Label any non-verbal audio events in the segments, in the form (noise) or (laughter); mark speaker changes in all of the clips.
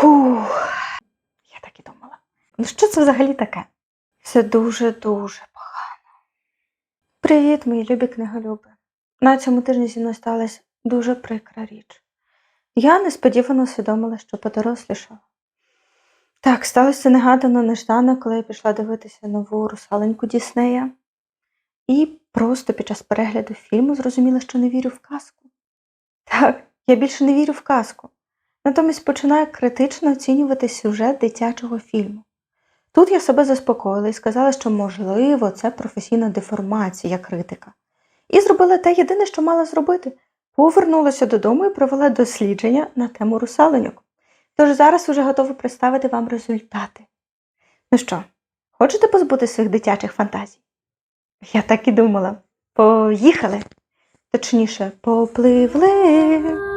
Speaker 1: Фух, я так і думала. Ну що це взагалі таке? Все дуже-дуже погано. Привіт, мої любі книголюби. На цьому тижні зі мною сталася дуже прикра річ. Я несподівано усвідомила, що подорослішала. Так, сталося негадано неждано, коли я пішла дивитися нову русаленьку Діснея. І просто під час перегляду фільму зрозуміла, що не вірю в казку. Так, я більше не вірю в казку. Натомість починаю критично оцінювати сюжет дитячого фільму. Тут я себе заспокоїла і сказала, що, можливо, це професійна деформація критика. І зробила те єдине, що мала зробити. Повернулася додому і провела дослідження на тему русаленьок. Тож зараз уже готова представити вам результати. Ну що, хочете позбути своїх дитячих фантазій? Я так і думала. Поїхали. Точніше, попливли.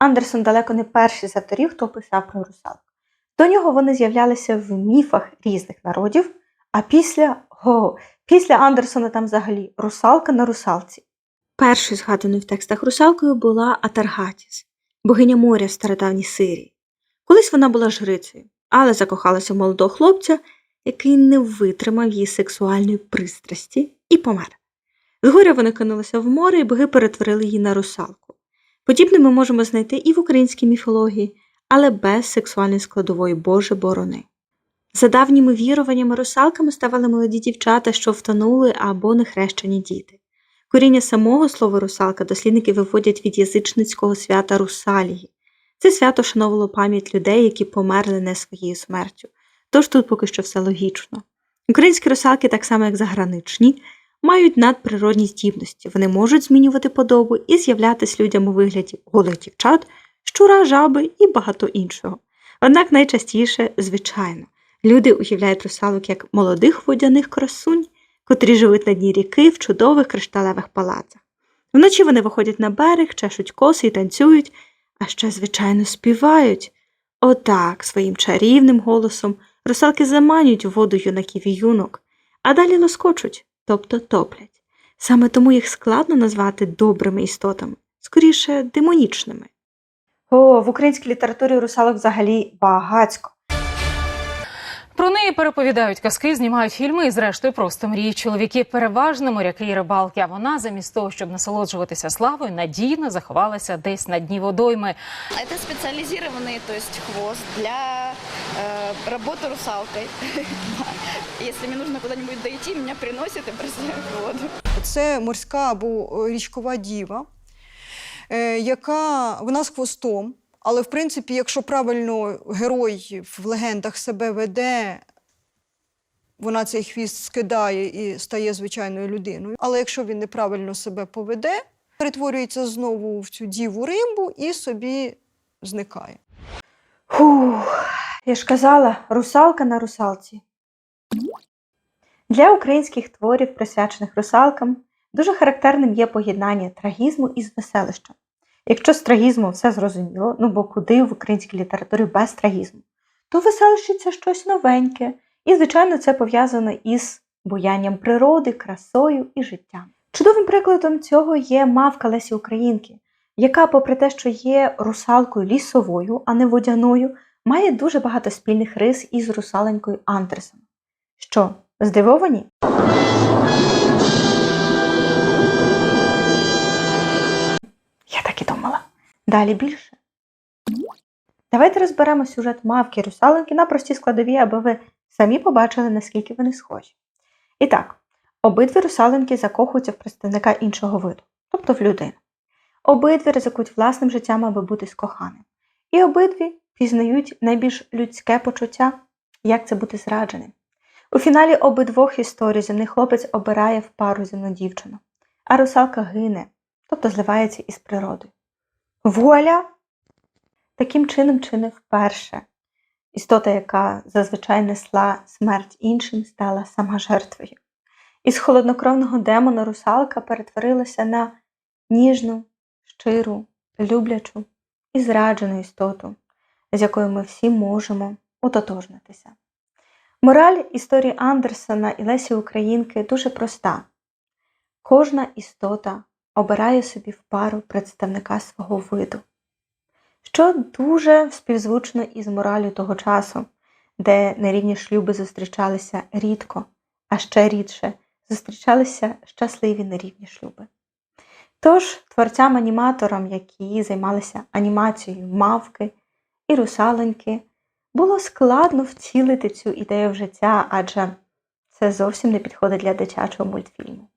Speaker 1: Андерсон далеко не перший з авторів, хто писав про русалок. До нього вони з'являлися в міфах різних народів, а після о, після Андерсона там взагалі русалка на русалці. Першою згаданою в текстах русалкою була Атаргатіс, богиня моря в стародавній Сирії. Колись вона була жрицею, але закохалася в молодого хлопця, який не витримав її сексуальної пристрасті і помер. Згоря вони кинулися в море, і боги перетворили її на русалку. Подібне ми можемо знайти і в українській міфології, але без сексуальної складової Боже борони. За давніми віруваннями русалками ставали молоді дівчата, що втонули або нехрещені діти. Коріння самого слова русалка дослідники виводять від язичницького свята Русалії. Це свято шановувало пам'ять людей, які померли не своєю смертю. Тож тут поки що все логічно. Українські русалки, так само як заграничні, мають надприродні здібності. Вони можуть змінювати подобу і з'являтися людям у вигляді голих дівчат, щура, жаби і багато іншого. Однак найчастіше, звичайно, люди уявляють русалок як молодих водяних красунь, котрі живуть на дні ріки в чудових кришталевих палацах. Вночі вони виходять на берег, чешуть коси і танцюють, а ще, звичайно, співають. Отак, своїм чарівним голосом русалки заманюють воду юнаків і юнок, а далі лоскочуть, тобто топлять. Саме тому їх складно назвати добрими істотами, скоріше демонічними. О, в українській літературі русалок взагалі багацько.
Speaker 2: Про неї переповідають казки, знімають фільми і, зрештою, просто мріють чоловіки переважно моряки і рибалки. А вона, замість того, щоб насолоджуватися славою, надійно заховалася десь на дні водойми.
Speaker 3: Это специализированный, то есть хвост для э, работы русалкой. Если мне нужно куда-нибудь дойти, меня приносят и бросают в воду.
Speaker 4: Це морська або річкова діва, е, яка вона з хвостом. Але, в принципі, якщо правильно герой в легендах себе веде, вона цей хвіст скидає і стає звичайною людиною. Але якщо він неправильно себе поведе, перетворюється знову в цю діву римбу і собі зникає.
Speaker 1: Фух, я ж казала, русалка на русалці. Для українських творів, присвячених русалкам, дуже характерним є поєднання трагізму із веселищем. Якщо з трагізмом все зрозуміло, ну бо куди в українській літературі без трагізму, то веселище це щось новеньке, і, звичайно, це пов'язано із буянням природи, красою і життям. Чудовим прикладом цього є мавка Лесі Українки, яка, попри те, що є русалкою лісовою, а не водяною, має дуже багато спільних рис із русаленькою Андерсом. Що, здивовані? Я так і думала. Далі більше. Давайте розберемо сюжет мавки і русаленки на прості складові, аби ви самі побачили, наскільки вони схожі. І так, обидві русаленки закохуються в представника іншого виду, тобто в людину. Обидві ризикують власним життям, аби бути з коханим. І обидві пізнають найбільш людське почуття, як це бути зрадженим. У фіналі обидвох історій земний хлопець обирає в пару земну дівчину, а русалка гине, тобто зливається із природою. Вуаля! Таким чином чи не вперше. Істота, яка зазвичай несла смерть іншим, стала сама жертвою. Із холоднокровного демона русалка перетворилася на ніжну, щиру, люблячу і зраджену істоту, з якою ми всі можемо ототожнитися. Мораль історії Андерсона і Лесі Українки дуже проста. Кожна істота обирає собі в пару представника свого виду, що дуже співзвучно із моралю того часу, де нерівні шлюби зустрічалися рідко, а ще рідше зустрічалися щасливі нерівні шлюби. Тож творцям-аніматорам, які займалися анімацією мавки і русаленьки, було складно втілити цю ідею в життя, адже це зовсім не підходить для дитячого мультфільму.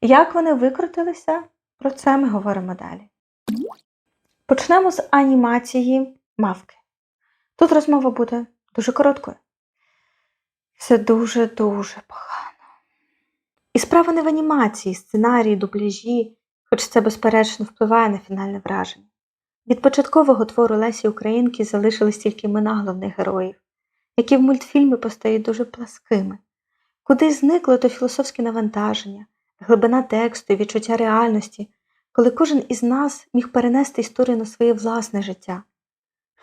Speaker 1: Як вони викрутилися, про це ми говоримо далі. Почнемо з анімації мавки. Тут розмова буде дуже короткою. Це дуже-дуже погано. І справа не в анімації, сценарії, дубляжі, хоч це безперечно впливає на фінальне враження. Від початкового твору Лесі Українки залишились тільки імена головних героїв, які в мультфільмі постають дуже пласкими, куди зникло то філософське навантаження, глибина тексту і відчуття реальності, коли кожен із нас міг перенести історію на своє власне життя.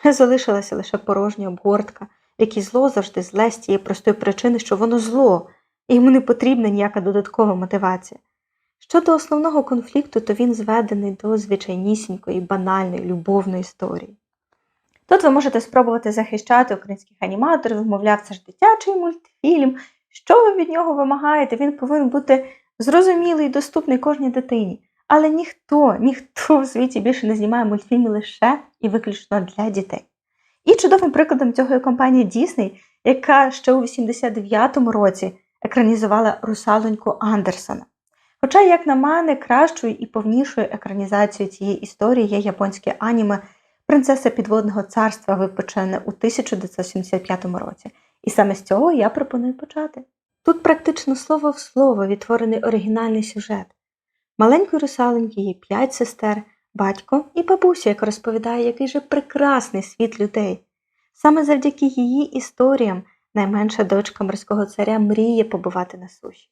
Speaker 1: Залишилася лише порожня обгортка, якій зло завжди зле з тієї простої причини, що воно зло, і йому не потрібна ніяка додаткова мотивація. Щодо основного конфлікту, то він зведений до звичайнісінької, банальної, любовної історії. Тут ви можете спробувати захищати українських аніматорів, мовляв, це ж дитячий мультфільм. Що ви від нього вимагаєте? Він повинен бути зрозумілий і доступний кожній дитині. Але ніхто, ніхто в світі більше не знімає мультфільми лише і виключно для дітей. І чудовим прикладом цього є компанія Disney, яка ще у 89-му році екранізувала русалоньку Андерсона. Хоча, як на мене, кращою і повнішою екранізацією цієї історії є японське аніме Принцеса підводного царства, випущене у 1975 році. І саме з цього я пропоную почати. Тут практично слово в слово відтворений оригінальний сюжет. Маленької русаленьки є п'ять сестер, батько і бабуся, яка розповідає, який же прекрасний світ людей. Саме завдяки її історіям найменша дочка морського царя мріє побувати на суші.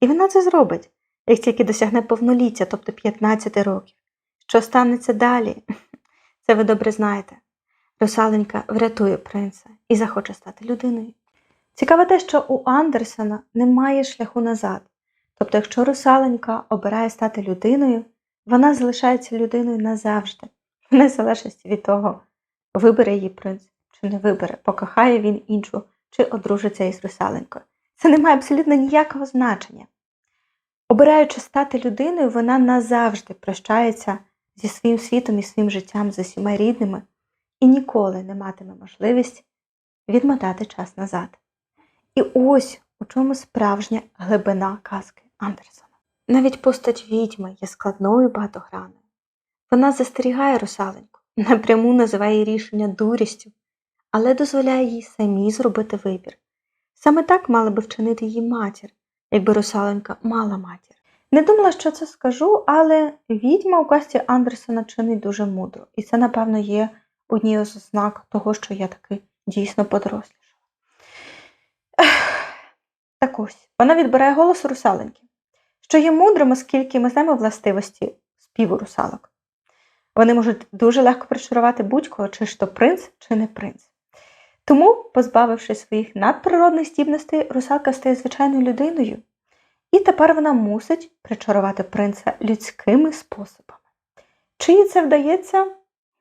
Speaker 1: І вона це зробить, як тільки досягне повноліття, тобто 15 років. Що станеться далі? (laughs) Це ви добре знаєте. Русаленька врятує принца і захоче стати людиною. Цікаве те, що у Андерсона немає шляху назад. Тобто, якщо русаленька обирає стати людиною, вона залишається людиною назавжди, в незалежності від того, вибере її принц чи не вибере, покохає він іншу чи одружиться із русаленькою. Це не має абсолютно ніякого значення. Обираючи стати людиною, вона назавжди прощається зі своїм світом і своїм життям з усіма рідними і ніколи не матиме можливість відмотати час назад. І ось у чому справжня глибина казки Андерсона. Навіть постать відьми є складною багатогранною. Вона застерігає русаленьку, напряму називає рішення дурістю, але дозволяє їй самій зробити вибір. Саме так мала би вчинити її матір, якби русаленька мала матір. Не думала, що це скажу, але відьма у касті Андерсона чинить дуже мудро, і це, напевно, є однією з ознак того, що я таки дійсно подорослішала. Так ось, вона відбирає голос русаленьки, що є мудрим, оскільки ми знаємо властивості співу русалок. Вони можуть дуже легко причарувати будь-кого, чи ж то принц, чи не принц. Тому, позбавившись своїх надприродних здібностей, русалка стає звичайною людиною, і тепер вона мусить причарувати принца людськими способами. Чи їй це вдається?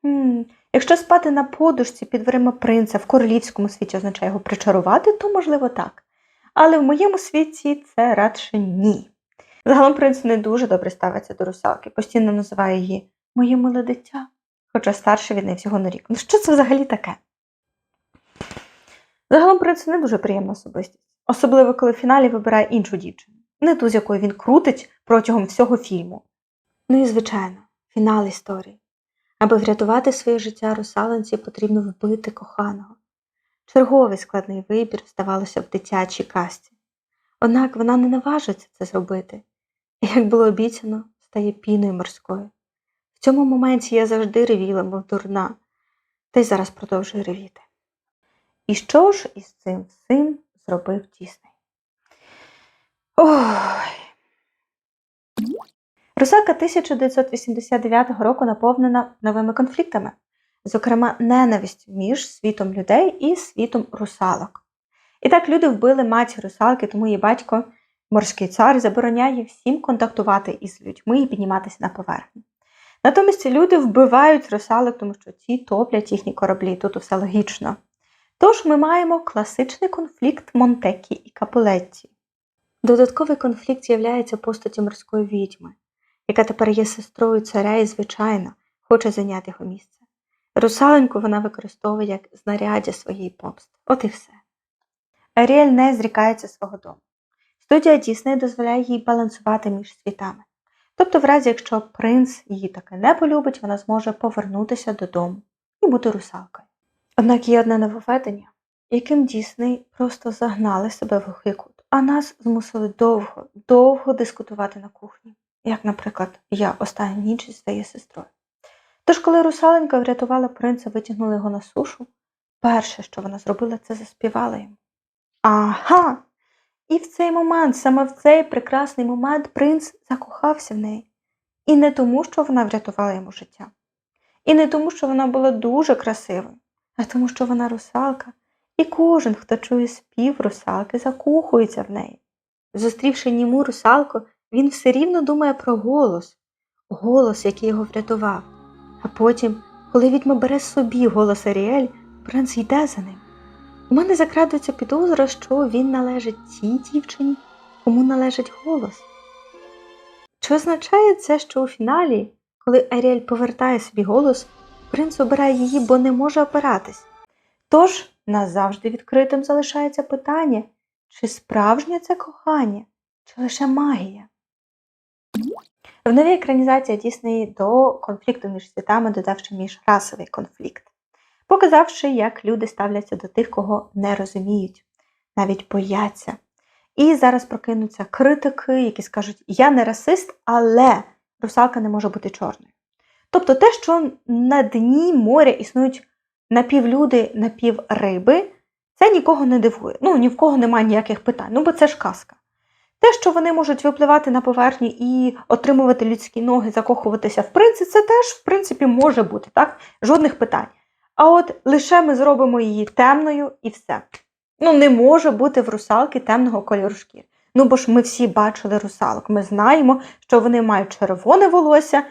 Speaker 1: Хм, Якщо спати на подушці під дверима принца в королівському світі означає його причарувати, то можливо так. Але в моєму світі це радше ні. Загалом принц не дуже добре ставиться до русалки, постійно називає її моє миле дитя, хоча старший від неї всього на рік. Ну що це взагалі таке? Загалом принц не дуже приємна особистість, особливо коли в фіналі вибирає іншу дівчину, не ту, з якою він крутить протягом всього фільму. Ну і звичайно, фінал історії. Аби врятувати своє життя русаланці, потрібно вбити коханого. Черговий складний вибір, здавалося, в дитячій касті. Однак вона не наважиться це зробити, і, як було обіцяно, стає піною морською. В цьому моменті я завжди ревіла, мов дурна, та й зараз продовжую ревіти. І що ж із цим всім зробив Дісней? Ой. Русалка 1989 року наповнена новими конфліктами, зокрема, ненавистю між світом людей і світом русалок. І так люди вбили матір русалки, тому її батько, морський цар, забороняє всім контактувати із людьми і підніматися на поверхню. Натомість люди вбивають русалок, тому що ці топлять їхні кораблі. Тут все логічно. Тож ми маємо класичний конфлікт Монтекі і Капулетті. Додатковий конфлікт з'являється постаті морської відьми, яка тепер є сестрою царя і, звичайно, хоче зайняти його місце. Русаленьку вона використовує як знаряддя своєї помсти. От і все. Аріель не зрікається свого дому. Студія Дісней дозволяє їй балансувати між світами. Тобто, в разі, якщо принц її таки не полюбить, вона зможе повернутися додому і бути русалкою. Однак є одне нововведення, яким Дісней просто загнали себе в глухий а нас змусили довго, довго дискутувати на кухні, як, наприклад, я останню ніч зі своєю сестрою. Тож, коли русаленька врятувала принца, витягнула його на сушу, перше, що вона зробила, це заспівала йому. Ага! І в цей момент, саме в цей прекрасний момент, принц закохався в неї. І не тому, що вона врятувала йому життя, і не тому, що вона була дуже красивою, а тому, що вона русалка, і кожен, хто чує спів русалки, закохується в неї. Зустрівши німу русалку, він все рівно думає про голос, голос, який його врятував. А потім, коли відьма бере собі голос Аріель, принц йде за ним. У мене закрадується підозра, що він належить тій дівчині, кому належить голос. Чи означає це, що у фіналі, коли Аріель повертає собі голос, принц обирає її, бо не може опиратись? Тож назавжди відкритим залишається питання, чи справжнє це кохання, чи лише магія? В новій екранізації Дісней до конфлікту між світами додав ще міжрасовий конфлікт показавши, як люди ставляться до тих, кого не розуміють, навіть бояться. І зараз прокинуться критики, які скажуть: Я не расист, але русалка не може бути чорною. Тобто те, що на дні моря існують напівлюди, напівриби, це нікого не дивує. Ну, ні в кого немає ніяких питань, ну бо це ж казка. Те, що вони можуть випливати на поверхню і отримувати людські ноги, закохуватися в принці, це теж, в принципі, може бути, так? Жодних питань. А от лише ми зробимо її темною і все. Ну, не може бути в русалки темного кольору шкір. Ну, бо ж ми всі бачили русалок. Ми знаємо, що вони мають червоне волосся,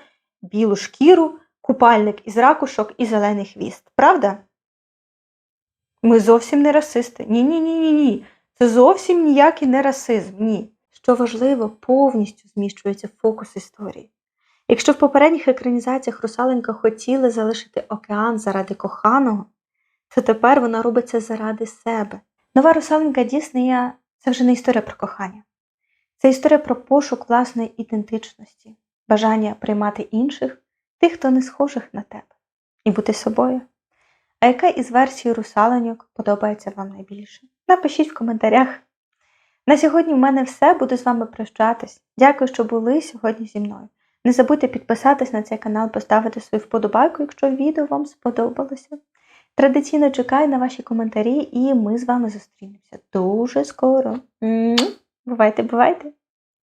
Speaker 1: білу шкіру, купальник із ракушок і зелений хвіст. Правда? Ми зовсім не расисти. Ні-ні ні ні. Це зовсім ніякий не расизм. Ні. Що важливо, повністю зміщується фокус історії. Якщо в попередніх екранізаціях русаленька хотіла залишити океан заради коханого, то тепер вона робить це заради себе. Нова русаленька Діснея це вже не історія про кохання, це історія про пошук власної ідентичності, бажання приймати інших, тих, хто не схожих на тебе, і бути собою. А яка із версій русаленьок подобається вам найбільше? Напишіть в коментарях. На сьогодні в мене все. Буду з вами прощатись. Дякую, що були сьогодні зі мною. Не забудьте підписатись на цей канал, поставити свою вподобайку, якщо відео вам сподобалося. Традиційно чекаю на ваші коментарі, і ми з вами зустрінемося дуже скоро. Бувайте, бувайте!